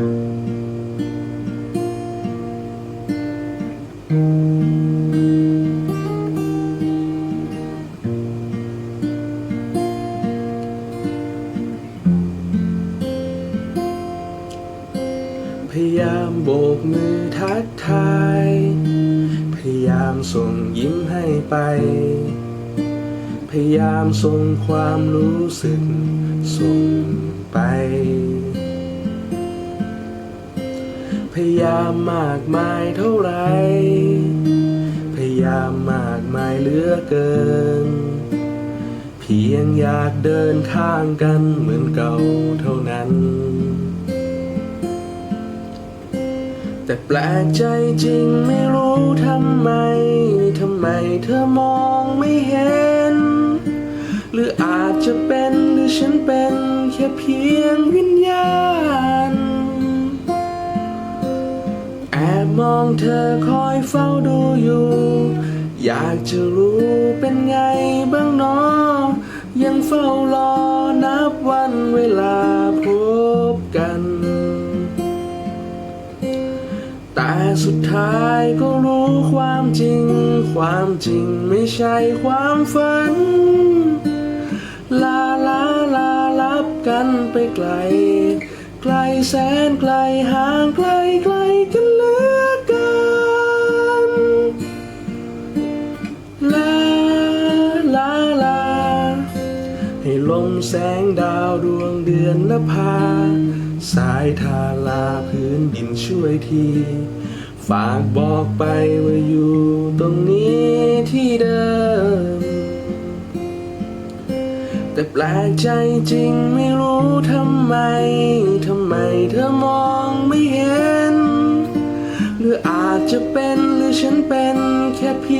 พยายามโบกมือทักทาย พยายามส่งยิ้มให้ไป พยายามส่งความรู้สึกส่งไปายามมากมายเท่าไร พยายามมากมายเหลือเกิน เพียงอยากเดินข้างกันเหมือนเก่าเท่านั้น แต่แปลกใจจริงไม่รู้ทำไม ทำไมเธอมองไม่เห็น หรืออาจจะเป็นหรือฉันเป็นแค่เพียงวิญญา เธอคอยเฝ้าดูอยู่ อยากจะรู้เป็นไงบ้างนาะยังเฝ้ารอนับวันเวลาพบกัน แต่สุดท้ายก็รู้ความจริง ความจริงไม่ใช่ความฝัน ลาลาลาลับกันไปไกล ไกลแสนไกลห่างไกลไกลกัน แสงดาวดวงเดือนนภา สายทาลาพื้นดินช่วยที ฝากบอกไปว่าอยู่ตรงนี้ที่เดิม แต่แปลกใจจริงไม่รู้ทำไม ทำไมเธอมองไม่เห็น หรืออาจจะเป็นหรือฉันเป็นแค่เพียง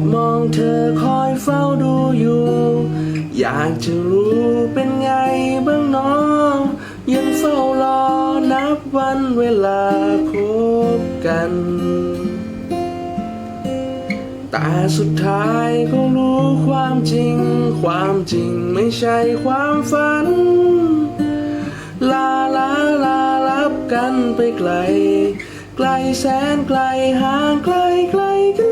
แอบมองเธอคอยเฝ้าดูอยู่ อยากจะรู้เป็นไงบ้างเนาะยังเฝ้ารอนับวันเวลาพบกัน แต่สุดท้ายก็รู้ความจริง ความจริงไม่ใช่ความฝัน ลาลาลาลับกันไปไกล ไกลแสนไกลห่างไกลไกลกัน